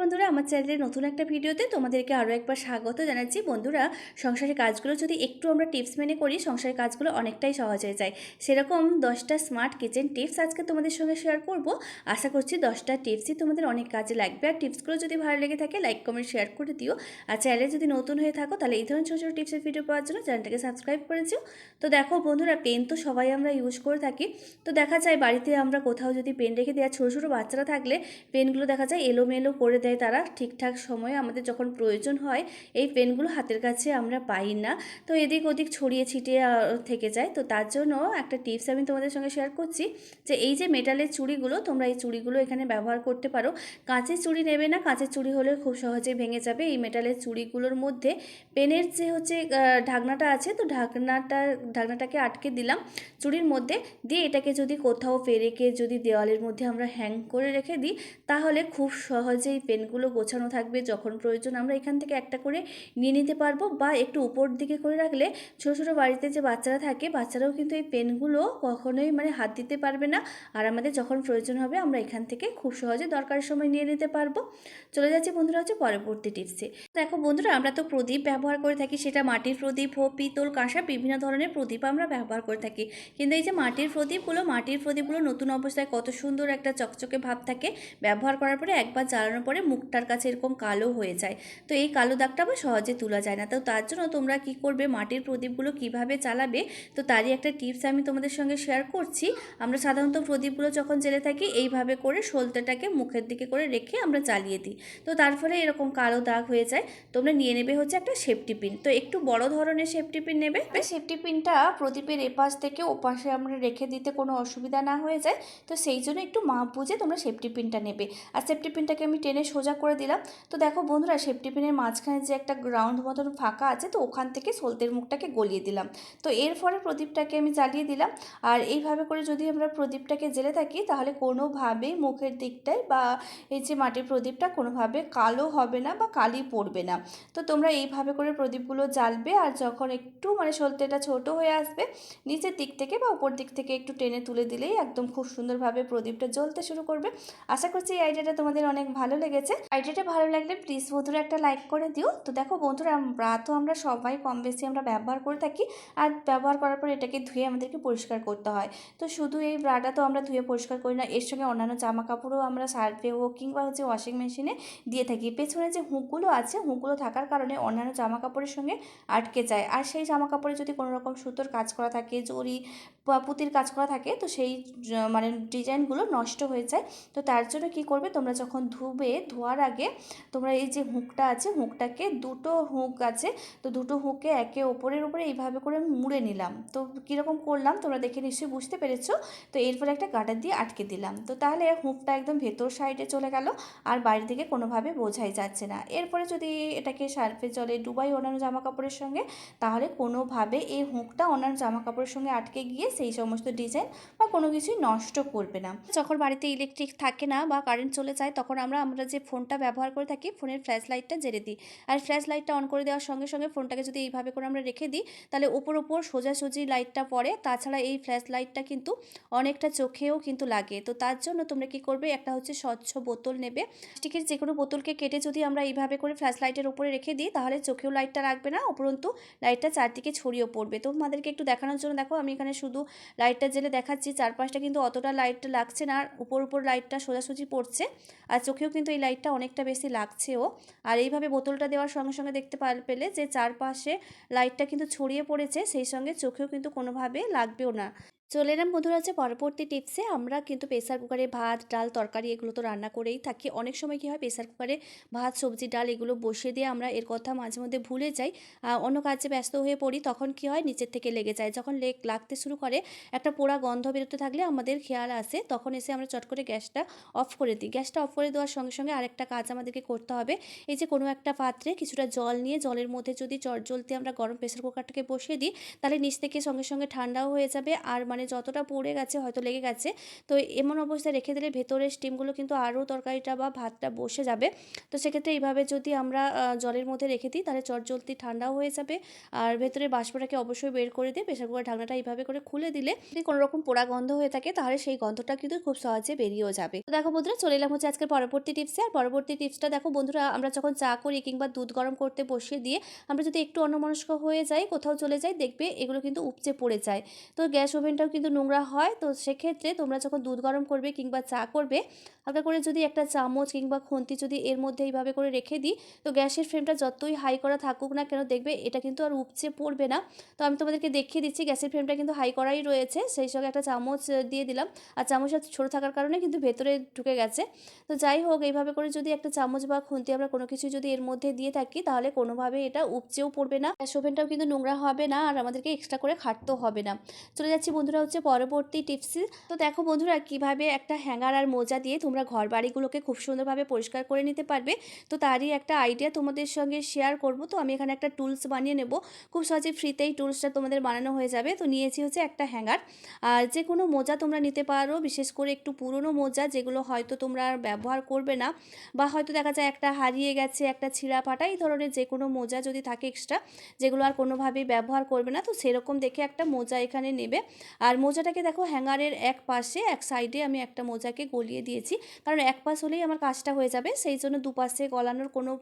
বন্ধুরা, আমার চ্যানেলের নতুন একটা ভিডিওতে তোমাদেরকে আরও একবার স্বাগত জানাচ্ছি। বন্ধুরা, সংসারের কাজগুলো যদি একটু আমরা টিপস মেনে করি, সংসারের কাজগুলো অনেকটাই সহজ হয়ে যায়। সেরকম দশটা স্মার্ট কিচেন টিপস আজকে তোমাদের সঙ্গে শেয়ার করব। আশা করছি দশটা টিপসই তোমাদের অনেক কাজে লাগবে। আর টিপসগুলো যদি ভালো লেগে থাকে, লাইক, কমেন্ট, শেয়ার করে দিও। আর চ্যানেলে যদি নতুন হয়ে থাকো, তাহলে এই ধরনের ছোটো ছোটো টিপসের ভিডিও পাওয়ার জন্য চ্যানেলটাকে সাবস্ক্রাইব করেছিও তো দেখো বন্ধুরা, পেন তো সবাই আমরা ইউজ করে থাকি। তো দেখা যায় বাড়িতে আমরা কোথাও যদি পেন রেখে দেওয়া ছোটো ছোটো বাচ্চারা থাকলে পেনগুলো দেখা যায় এলোমেলো করে দেয় তারা, ঠিকঠাক সময়ে আমাদের যখন প্রয়োজন হয়, এই পেনগুলো হাতের কাছে আমরা পাই না। তো এদিক ওদিক ছড়িয়ে ছিটিয়ে থেকে যায়। তো তার জন্য একটা টিপস আমি তোমাদের সঙ্গে শেয়ার করছি যে, এই যে মেটালের চুড়িগুলো, তোমরা এই চুড়িগুলো এখানে ব্যবহার করতে পারো। কাঁচের চুড়ি নেবে না, কাঁচের চুড়ি হলে খুব সহজেই ভেঙে যাবে। এই মেটালের চুড়িগুলোর মধ্যে পেনের যে হচ্ছে ঢাকনাটা আছে, তো ঢাকনাটা, ঢাকনাটাকে আটকে দিলাম চুড়ির মধ্যে। দিয়ে এটাকে যদি কোথাও পেরেকে, যদি দেওয়ালের মধ্যে আমরা হ্যাং করে রেখে দিই, তাহলে খুব সহজেই পেনগুলো গোছানো থাকবে যখন প্রয়োজন আমরা এখান থেকে একটা করে নিয়ে নিতে পারব বা একটু উপর দিকে করে রাখলে ছোটো ছোটো বাড়িতে যে বাচ্চারা থাকে বাচ্চারাও কিন্তু এই পেনগুলো কখনোই মানে হাত দিতে পারবে না। আর আমাদের যখন প্রয়োজন হবে আমরা এখান থেকে খুব সহজে দরকারের সময় নিয়ে নিতে পারব। চলে যাচ্ছে বন্ধুরা হচ্ছে পরবর্তী টিপসে দেখো বন্ধুরা আমরা তো প্রদীপ ব্যবহার করে থাকি, সেটা মাটির প্রদীপ হোক, পিতল, কাঁসা, বিভিন্ন ধরনের প্রদীপ আমরা ব্যবহার করে থাকি। কিন্তু এই যে মাটির প্রদীপগুলো মাটির প্রদীপগুলো নতুন অবস্থায় কত সুন্দর একটা চকচকে ভাব থাকে, ব্যবহার করার পরে একবার জ্বালানোর পরে মুখটার কাছে এরকম কালো হয়ে যায়। তো এই কালো দাগটা আবার সহজে তোলা যায় না। তো তার জন্য তোমরা কি করবে? মাটির প্রদীপগুলো কীভাবে চালাবে? তো তারই একটা টিপস আমি তোমাদের সঙ্গে শেয়ার করছি। আমরা সাধারণত প্রদীপগুলো যখন জেলে থাকি, এইভাবে করে সলতেটাকে মুখের দিকে করে রেখে আমরা চালিয়ে দিই। তো তার ফলে এরকম কালো দাগ হয়ে যায়। তোমরা নিয়ে নেবে হচ্ছে একটা সেফটি পিন তো একটু বড় ধরনের সেফটি পিন নেবে। সেফটি পিনটা প্রদীপের এপাশ থেকে ওপাশে আমরা রেখে দিতে কোনো অসুবিধা না হয়ে যায়। তো সেই জন্য একটু মাপ বুঝে তোমরা সেফটি পিনটা নেবে। আর সেফটি পিনটাকে আমি টেনে সোজা করে দিলাম। তো দেখো বন্ধুরা সেফটি পিনের মাঝখানে যে একটা গ্রাউন্ড মতন ফাঁকা আছে, তো ওখান থেকে সলতের মুখটাকে গলিয়ে দিলাম। তো এর ফলে প্রদীপটাকে আমি জ্বালিয়ে দিলাম। আর এইভাবে করে যদি আমরা প্রদীপটাকে জেলে থাকি, তাহলে কোনোভাবেই মুখের দিকটায় বা এই যে মাটির প্রদীপটা কোনোভাবে কালো হবে না বা কালি পড়বে না। তো তোমরা এইভাবে করে প্রদীপগুলো জ্বালবে আর যখন একটু মানে সলতেটা ছোট হয়ে আসবে, নিচের দিক থেকে বা উপর দিক থেকে একটু টেনে তুলে দিলেই একদম খুব সুন্দরভাবে প্রদীপটা জ্বলতে শুরু করবে। আশা করছি এই আইডিয়াটা তোমাদের অনেক ভালো লেগেছে। আইডিয়াটা ভালো লাগলে প্লিজ বন্ধুরা একটা লাইক করে দিও। তো দেখো বন্ধুরা তো আমরা সবাই কম বেশি আমরা ব্যবহার করে থাকি। আর ব্যবহার করার পর এটাকে ধুয়ে আমাদেরকে পরিষ্কার করতে হয়। তো শুধু এই ব্রাটা তো আমরা ধুয়ে পরিষ্কার করি না, এর সঙ্গে অন্যান্য জামা কাপড়ও আমরা সার্ফে হোক কিংবা হচ্ছে ওয়াশিং মেশিনে দিয়ে থাকি। পেছনে যে হুঁকগুলো আছে, হুঁকগুলো থাকার কারণে অন্যান্য জামা কাপড়ের সঙ্গে আটকে যায়। আর সেই জামা কাপড়ে যদি কোনো রকম সুতোর কাজ করা থাকে জরি পুঁতির কাজ করা থাকে, তো সেই মানে ডিজাইনগুলো নষ্ট হয়ে যায়। তো তার জন্য কি করবে, তোমরা যখন ধুবে, ধোয়ার আগে তোমরা এই যে হুকটা আছে, হুকটাকে দুটো হুক আছে, তো দুটো হুঁকে একে ওপরের উপরে এইভাবে করে মুড়ে নিলাম। তো কীরকম করলাম, তোমরা দেখে নিশ্চয়ই বুঝতে পেরেছ। তো এরপরে একটা গাটার দিয়ে আটকে দিলাম। তো তাহলে হুকটা একদম ভেতর সাইডে চলে গেল, আর বাইরে থেকে কোনোভাবে বোঝাই যাচ্ছে না। এরপরে যদি এটাকে সার্ফে জলে ডুবাই অন্যান্য জামা কাপড়ের সঙ্গে, তাহলে কোনোভাবে এই হুঁকটা অন্যান্য জামা কাপড়ের সঙ্গে আটকে গিয়ে সেই সমস্ত ডিজাইন বা কোনো কিছুই নষ্ট করবে না। যখন বাড়িতে ইলেকট্রিক থাকে না বা কারেন্ট চলে যায়, তখন আমরা আমরা যে ফোনটা ব্যবহার করে থাকি ফোনের ফ্ল্যাশ লাইটটা জেলে দিই। আর ফ্ল্যাশ লাইটটা অন করে দেওয়ার সঙ্গে সঙ্গে ফোনটাকে যদি এইভাবে করে আমরা রেখে দিই, তাহলে ওপর ওপর সোজাসুজি লাইটটা পড়ে। তাছাড়া এই ফ্ল্যাশ লাইটটা কিন্তু অনেকটা চোখেও কিন্তু লাগে। তো তার জন্য তোমরা কি করবে? একটা হচ্ছে স্বচ্ছ বোতল নেবে। প্লাস্টিকের যে কোনো বোতলকে কেটে যদি আমরা এইভাবে করে ফ্ল্যাশ লাইটের উপরে রেখে দিই, তাহলে চোখেও লাইটটা লাগবে না, উপরন্তু লাইটটা চারদিকে ছড়িয়ে পড়বে। তোমাদেরকে একটু দেখানোর জন্য, দেখো আমি এখানে শুধু লাইটটা জেলে দেখাচ্ছি, চারপাশটা কিন্তু অতটা লাইটটা লাগছে না, আর উপর উপর লাইটটা সোজাসুজি পড়ছে, আর চোখেও কিন্তু এই লাইটটা অনেকটা বেশি লাগছেও। আর এইভাবে বোতলটা দেওয়ার সঙ্গে সঙ্গে দেখতে পেলে যে চারপাশে লাইটটা কিন্তু ছড়িয়ে পড়েছে, সেই সঙ্গে চোখেও কিন্তু কোনোভাবে লাগবেও না। চলে এলাম বন্ধুরা হচ্ছে পরবর্তী টিপসে। আমরা কিন্তু প্রেসার কুকারে ভাত, ডাল, তরকারি এগুলো তো রান্না করেই থাকি। অনেক সময় কী হয়, প্রেসার কুকারে ভাত, সবজি, ডাল এগুলো বসিয়ে দিয়ে আমরা এর কথা মাঝে মধ্যে ভুলে যাই। অন্য কাজে ব্যস্ত হয়ে পড়ি, তখন কি হয়, নিচের থেকে লেগে যায়। যখন লেগ লাগতে শুরু করে, একটা পোড়া গন্ধ বেরোতে থাকলে আমাদের খেয়াল আসে, তখন এসে আমরা চট করে গ্যাসটা অফ করে দিই। গ্যাসটা অফ করে দেওয়ার সঙ্গে সঙ্গে আরেকটা কাজ আমাদেরকে করতে হবে। এই যে কোনো একটা পাত্রে কিছুটা জল নিয়ে, জলের মধ্যে যদি চট জ্বলতে আমরা গরম প্রেসার কুকারটাকে বসিয়ে দিই, তাহলে নিচ থেকে সঙ্গে সঙ্গে ঠান্ডাও হয়ে যাবে, আর মানে যতটা পড়ে গেছে, হয়তো লেগে গেছে। তো এমন অবস্থায় রেখে দিলে ভেতরের স্টিমগুলো কিন্তু আরও তরকারিটা বা ভাতটা বসে যাবে। তো সেক্ষেত্রে এইভাবে যদি আমরা জলের মধ্যে রেখে দিই, তাহলে চটজলদি ঠান্ডাও হয়ে যাবে। আর ভেতরের বাষ্পটাকে অবশ্যই বের করে দিয়ে প্রেশার কুকার ঢাকনাটা এইভাবে করে খুলে দিলে যদি কোনো রকম পোড়া গন্ধ হয়ে থাকে, তাহলে সেই গন্ধটা কিন্তু খুব সহজে বেরিয়েও যাবে। তো দেখো বন্ধুরা, চলে এলাম হচ্ছে আজকের পরবর্তী টিপসে আর পরবর্তী টিপসটা দেখো বন্ধুরা, আমরা যখন চা করি কিংবা দুধ গরম করতে বসিয়ে দিয়ে আমরা যদি একটু অন্যমনস্ক হয়ে যাই, কোথাও চলে যাই, দেখবে এগুলো কিন্তু উপচে পড়ে যায়। তো গ্যাস ওভেনটাও কিন্তু নোংরা হয়। তো সেক্ষেত্রে তোমরা যখন দুধ গরম করবে কিংবা চা করবে, হালকা করে যদি একটা চামচ কিংবা খুন্তি যদি এর মধ্যে এইভাবে করে রেখে দিই, তো গ্যাসের ফ্লেমটা যতই হাই করা থাকুক না কেন দেখবে এটা কিন্তু আর উপচে পড়বে না। তো আমি তোমাদেরকে দেখিয়ে দিচ্ছি গ্যাসের ফ্লেমটা কিন্তু হাই করাই রয়েছে। সেই সঙ্গে একটা চামচ দিয়ে দিলাম। আর চামচটা ছোটো থাকার কারণে কিন্তু ভেতরে ঢুকে গেছে। তো যাই হোক, এইভাবে করে যদি একটা চামচ বা খুন্তি আমরা কোনো কিছু যদি এর মধ্যে দিয়ে থাকি, তাহলে কোনোভাবে এটা উপচেও পড়বে না। গ্যাস ওভেনটাও কিন্তু নোংরা হবে না। আর আমাদেরকে এক্সট্রা করে খাটতেও হবে না। চলে যাচ্ছি বন্ধুরা হচ্ছে পরবর্তী টিপসে তো দেখো বন্ধুরা কীভাবে একটা হ্যাঙ্গার আর মোজা দিয়ে তোমরা ঘর বাড়িগুলোকে খুব সুন্দরভাবে পরিষ্কার করে নিতে পারবে। তো তারই একটা আইডিয়া তোমাদের সঙ্গে শেয়ার করব। তো আমি এখানে একটা টুলস বানিয়ে নেব। খুব সহজে ফ্রিতেই টুলসটা তোমাদের বানানো হয়ে যাবে। তো নিয়েছি হচ্ছে একটা হ্যাঙ্গার আর যে কোনো মোজা তোমরা নিতে পারো, বিশেষ করে একটু পুরনো মোজা, যেগুলো হয়তো তোমরা ব্যবহার করবে না বা হয়তো দেখা যায় একটা হারিয়ে গেছে, একটা ছিঁড়া ফাটা এই ধরনের যে কোনো মোজা যদি থাকে এক্সট্রা যেগুলো আর কোনোভাবেই ব্যবহার করবে না, তো সেরকম দেখে একটা মোজা এখানে নেবে। আর মোজাটাকে দেখো হ্যাঙ্গারের এক পাশে, এক সাইডে আমি একটা মোজাকে গলিয়ে দিয়েছি। কারণ এক পাশ হলেই আমার কাজটা হয়ে যাবে, সেই জন্য দুপাশে গলানোর কোনো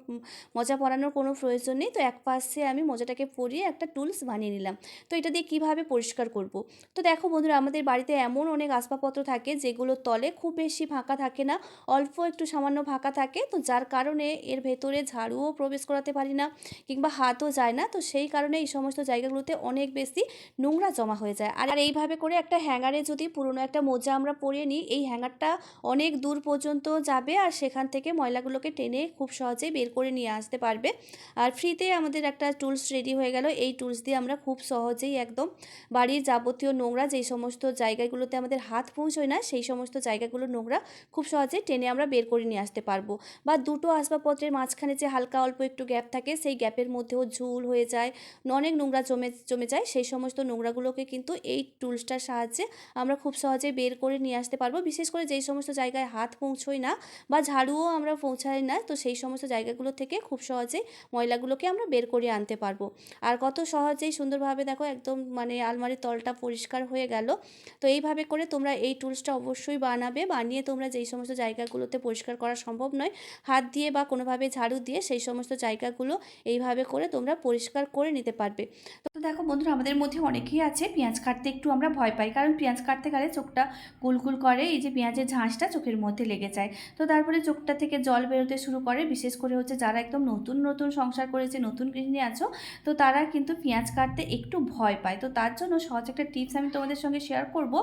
মোজা পরানোর কোনো প্রয়োজন নেই। তো এক পাশে আমি মোজাটাকে পরিয়ে একটা টুলস বানিয়ে নিলাম। তো এটা দিয়ে কীভাবে পরিষ্কার করব? তো দেখো বন্ধুরা, আমাদের বাড়িতে এমন অনেক আসবাবপত্র থাকে যেগুলোর তলে খুব বেশি ফাঁকা থাকে না, অল্প একটু সামান্য ফাঁকা থাকে। তো যার কারণে এর ভেতরে ঝাড়ুও প্রবেশ করাতে পারি না কিংবা হাতও যায় না। তো সেই কারণে এই সমস্ত জায়গাগুলোতে অনেক বেশি নোংরা জমা হয়ে যায়। আর এইভাবে করে একটা হ্যাঙ্গারে যদি পুরনো একটা মোজা আমরা পরিয়ে নিই, এই হ্যাঙ্গারটা অনেক দূর পর্যন্ত যাবে আর সেখান থেকে ময়লাগুলোকে টেনে খুব সহজেই বের করে নিয়ে আসতে পারবে। আর ফ্রিতে আমাদের একটা টুলস রেডি হয়ে গেল। এই টুলস দিয়ে আমরা খুব সহজেই একদম বাড়ির যাবতীয় নোংরা যেই সমস্ত জায়গাগুলোতে আমাদের হাত পৌঁছয় না, সেই সমস্ত জায়গাগুলো নোংরা খুব সহজে টেনে আমরা বের করে নিয়ে আসতে পারব। বা দুটো আসবাবপত্রের মাঝখানে যে হালকা অল্প একটু গ্যাপ থাকে, সেই গ্যাপের মধ্যেও ঝুল হয়ে যায়, অনেক নোংরা জমে জমে যায়, সেই সমস্ত নোংরাগুলোকে কিন্তু এই টুলসটার সাহায্যে আমরা খুব সহজে বের করে নিয়ে আসতে পারব। বিশেষ করে যেই সমস্ত জায়গায় হাত পৌঁছই না বা ঝাড়ুও আমরা পৌঁছাই না, তো সেই সমস্ত জায়গাগুলো থেকে খুব সহজেই ময়লাগুলোকে আমরা বের করে আনতে পারব। আর কত সহজেই সুন্দরভাবে দেখো একদম মানে আলমারির তলটা পরিষ্কার হয়ে গেল। তো এইভাবে করে তোমরা এই টুলসটা অবশ্যই বানাবে, বানিয়ে তোমরা যেই সমস্ত জায়গাগুলোতে পরিষ্কার করা সম্ভব নয়, হাত দিয়ে বা কোনোভাবে ঝাড়ু দিয়ে সেই সমস্ত জায়গাগুলো এইভাবে করে তোমরা পরিষ্কার করে নিতে পারবে। তো দেখো বন্ধুরা, আমাদের মধ্যে অনেকেই আছে, পেঁয়াজ কাটতে একটু আমরা ভয় পাই কারণ পেঁয়াজ কাটতে গেলে চোখটা গুলগুল করে, এই যে পেঁয়াজের ঝাঁসটা চোখের মধ্যে লেগে যায়। তো তারপরে চোখটা থেকে জল বেরোতে শুরু করে, বিশেষ করে হচ্ছে যারা একদম নতুন নতুন সংসার করেছে, নতুন গৃহিণী আছো, তো তারা কিন্তু পেঁয়াজ কাটতে একটু ভয় পায়। তো তার জন্য সহজ একটা টিপস আমি তোমাদের সঙ্গে শেয়ার করব,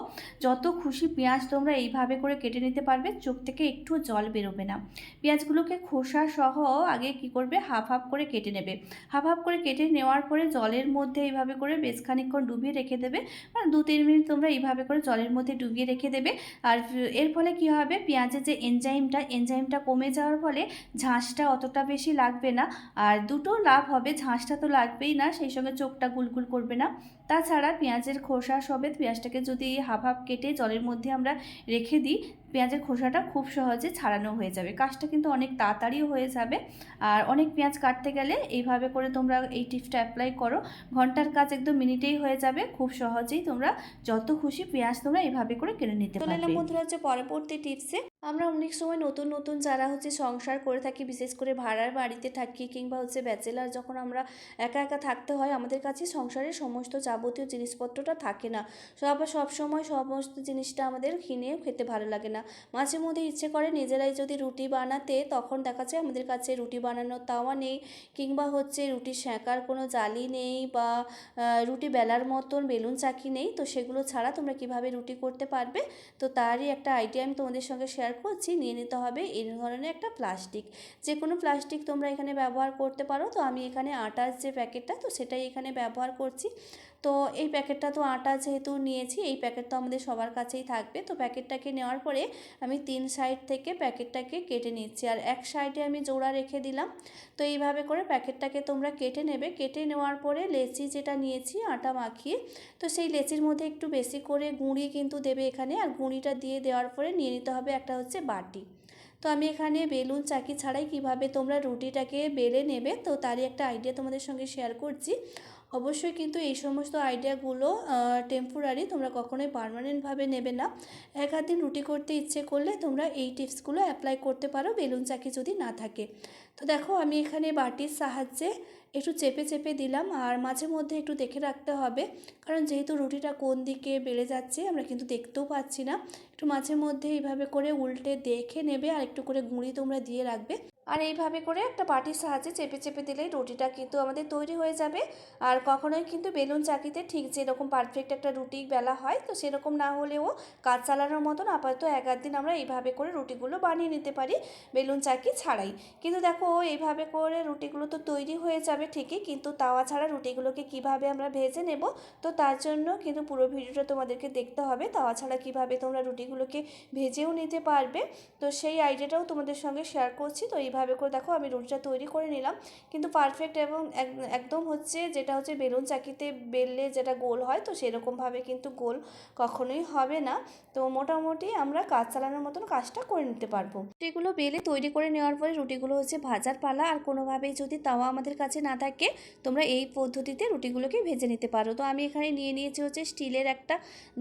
যত খুশি পেঁয়াজ তোমরা এইভাবে করে কেটে নিতে পারবে, চোখ থেকে একটু জল বেরোবে না। পেঁয়াজগুলোকে খোসা সহ আগে কি করবে, হাফ হাফ করে কেটে নেবে। হাফ হাফ করে কেটে নেওয়ার পরে জলের মধ্যে এইভাবে করে বেশ খানিকক্ষণ ডুবিয়ে রেখে দেবে। মানে দু তিন মিনিট তোমরা এইভাবে করে জলের মধ্যে ডুবিয়ে রেখে দেবে। আর এর ফলে কি হবে? পেঁয়াজের যে এনজাইমটা এনজাইমটা কমে যাওয়ার ফলে ঝাঁসটা অতটা বেশি লাগবে না। আর দুটো লাভ হবে, ঝাঁসটা তো লাগবেই না, সেই সঙ্গে চোখটা গুলগুল করবে না। তাছাড়া পেঁয়াজের খোসা সবেত পেঁয়াজটাকে যদি হাফ হাফ কেটে জলের মধ্যে আমরা রেখে দিই পেঁয়াজের খোসাটা খুব সহজে ছাড়ানো হয়ে যাবে। কাজটা কিন্তু অনেক তাড়াতাড়িও হয়ে যাবে। আর অনেক পেঁয়াজ কাটতে গেলে এইভাবে করে তোমরা এই টিপসটা অ্যাপ্লাই করো। ঘণ্টার কাজ একদম মিনিটেই হয়ে যাবে। খুব সহজেই তোমরা যত খুশি পেঁয়াজ তোমরা এইভাবে করে কিনে নিতে পারবে। বন্ধুরা হচ্ছে পরবর্তী টিপসে। আমরা অনেক সময় নতুন নতুন যারা হচ্ছে সংসার করে থাকি, বিশেষ করে ভাড়ার বাড়িতে থাকি কিংবা হচ্ছে ব্যাচেলার যখন আমরা একা একা থাকতে হয়, আমাদের কাছে সংসারের সমস্ত যাবতীয় জিনিসপত্রটা থাকে না। সো আবার সবসময় সমস্ত জিনিসটা আমাদের কিনেও খেতে ভালো লাগে না। মাঝে মধ্যে ইচ্ছে করে নিজেরাই যদি রুটি বানাতে, তখন দেখা যায় আমাদের কাছে রুটি বানানোর তাওয়া নেই কিংবা হচ্ছে রুটি সেঁকার কোনো জালি নেই বা রুটি বেলার মতন বেলুন চাকি নেই, তো সেগুলো ছাড়া তোমরা কীভাবে রুটি করতে পারবে? তো তারই একটা আইডিয়া আমি তোমাদের সঙ্গে শেয়ার করছি নিয়ে নিতে হবে। এই ধরনের একটা প্লাস্টিক। যে কোনো প্লাস্টিক তোমরা এখানে ব্যবহার করতে পারো। তো আমি এখানে আটার যে প্যাকেটটা, তো সেটাই এখানে ব্যবহার করছি। তো এই প্যাকেটটা তো আটা যেহেতু নিয়েছি, এই প্যাকেট তো আমাদের সবার কাছেই থাকবে। তো প্যাকেটটাকে নেওয়ার পরে আমি তিন সাইড থেকে প্যাকেটটাকে কেটে নিচ্ছি আর এক সাইডে আমি জোড়া রেখে দিলাম। তো এইভাবে করে প্যাকেটটাকে তোমরা কেটে নেবে। কেটে নেওয়ার পরে লেচি যেটা নিয়েছি, আটা মাখিয়ে, তো সেই লেচির মধ্যে একটু বেশি করে গুঁড়ি কিন্তু দেবে এখানে আর গুঁড়িটা দিয়ে দেওয়ার পরে নিয়ে নিতে হবে একটা হচ্ছে বাটি। তো আমি এখানে বেলুন চাকি ছাড়াই কীভাবে তোমরা রুটিটাকে বেলে নেবে, তো তারই একটা আইডিয়া তোমাদের সঙ্গে শেয়ার করছি। অবশ্যই কিন্তু এই সমস্ত আইডিয়াগুলো টেম্পোরারি তোমরা কখনোই পারমানেন্টভাবে নেবে না। এক আধ দিন রুটি করতে ইচ্ছে করলে তোমরা এই টিপসগুলো অ্যাপ্লাই করতে পারো, বেলুন চাকি যদি না থাকে। তো দেখো, আমি এখানে বাটির সাহায্যে একটু চেপে চেপে দিলাম, আর মাঝে মধ্যে একটু দেখে রাখতে হবে, কারণ যেহেতু রুটিটা কোন দিকে বেড়ে যাচ্ছে আমরা কিন্তু দেখতেও পাচ্ছি না। একটু মাঝে মধ্যে এইভাবে করে উল্টে দেখে নেবে, আর একটু করে গুঁড়ি তোমরা দিয়ে রাখবে। আর এইভাবে করে একটা বাটির সাহায্যে চেপে চেপে দিলেই রুটিটা কিন্তু আমাদের তৈরি হয়ে যাবে। আর কখনোই কিন্তু বেলুন চাকিতে ঠিক যেরকম পারফেক্ট একটা রুটি বেলা হয়, তো সেরকম না হলেও কাজ চালানোর মতন আপাতত এক দিন আমরা এইভাবে করে রুটিগুলো বানিয়ে নিতে পারি, বেলুন চাকি ছাড়াই। কিন্তু দেখো, এইভাবে করে রুটিগুলো তো তৈরি হয়ে যাবে ঠিকই, কিন্তু তাওয়া ছাড়া রুটিগুলোকে কীভাবে আমরা ভেজে নেব, তো তার জন্য কিন্তু পুরো ভিডিওটা তোমাদেরকে দেখতে হবে, তাওয়া ছাড়া কীভাবে তোমরা রুটিগুলোকে ভেজেও নিতে পারবে। তো সেই আইডিয়াটাও তোমাদের সঙ্গে শেয়ার করছি, তো এইভাবে করে, দেখো আমি রুটিটা তৈরি করে নিলাম। কিন্তু পারফেক্ট এবং একদম হচ্ছে যেটা হচ্ছে বেলুন চাকিতে বেললে যেটা গোল হয়, তো সেরকমভাবে কিন্তু গোল কখনোই হবে না। তো মোটামুটি আমরা কাজ চালানোর মতন কাজটা করে নিতে পারব। রুটিগুলো বেলে তৈরি করে নেওয়ার পরে রুটিগুলো হচ্ছে ভাজার পালা, আর কোনোভাবেই যদি তাওয়া আমাদের কাছে না থাকে, তোমরা এই পদ্ধতিতে রুটিগুলোকে ভেজে নিতে পারো। তো আমি এখানে নিয়ে নিয়েছি হচ্ছে স্টিলের একটা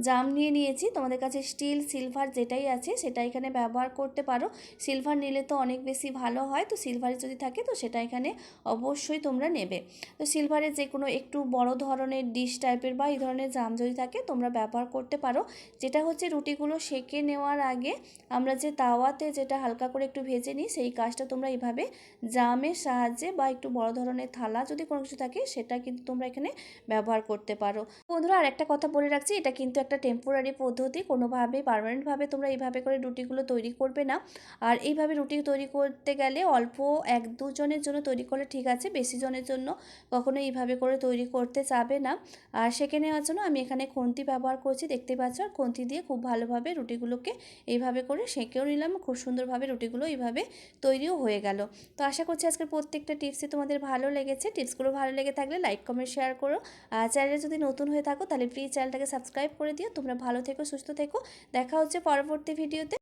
জাম নিয়ে নিয়েছি। তোমাদের কাছে স্টিল, সিলভার যেটাই আছে সেটা এখানে ব্যবহার করতে পারো। সিলভার নিলে তো অনেক বেশি ভালো হয়, তো সিলভারে যদি থাকে, তো সেটা এখানে অবশ্যই তোমরা নেবে। তো সিলভারের যে কোনো একটু বড় ধরনের ডিশ টাইপের বা এই ধরনের জাম যদি থাকে, তোমরা ব্যবহার করতে পারো। যেটা হচ্ছে রুটিগুলো সেকে নেওয়ার আগে আমরা যে তাওয়াতে যেটা হালকা করে একটু ভেজে নিই, সেই কাজটা তোমরা এইভাবে জামের সাহায্যে বা একটু বড় ধরনের থালা যদি কোনো কিছু থাকে, সেটা কিন্তু তোমরা এখানে ব্যবহার করতে পারো। বন্ধুরা আর একটা কথা বলে রাখছি, এটা কিন্তু একটা টেম্পোরারি পদ্ধতি কোনোভাবে পারমানেন্টভাবে তোমরা এইভাবে করে রুটিগুলো তৈরি করবে না। আর এইভাবে রুটি তৈরি করতে গেলে অল্প এক দুজনের জন্য তৈরি করলে ঠিক আছে, বেশি জনের জন্য কখনো এইভাবে করে তৈরি করতে চাবে না। আর সেঁকে নেওয়ার জন্য আমি এখানে খুন্তি ব্যবহার করছি, দেখতে পাচ্ছ? আর খুন্তি দিয়ে খুব ভালোভাবে রুটিগুলোকে এইভাবে করে সেঁকেও নিলাম, খুব সুন্দরভাবে রুটিগুলো এইভাবে তৈরিও হয়ে গেল। তো আশা করছি আজকের প্রত্যেকটা টিপসই তোমাদের ভালো লেগেছে। টিপসগুলো ভালো লেগে থাকলে লাইক, কমেন্ট, শেয়ার করো। আর চ্যানেলে যদি নতুন হয়ে থাকো তাহলে প্লিজ চ্যানেলটাকে সাবস্ক্রাইব করে দিও। তোমরা ভালো থেকো, সুস্থ থেকো। দেখা হচ্ছে পরবর্তী ভিডিওতে।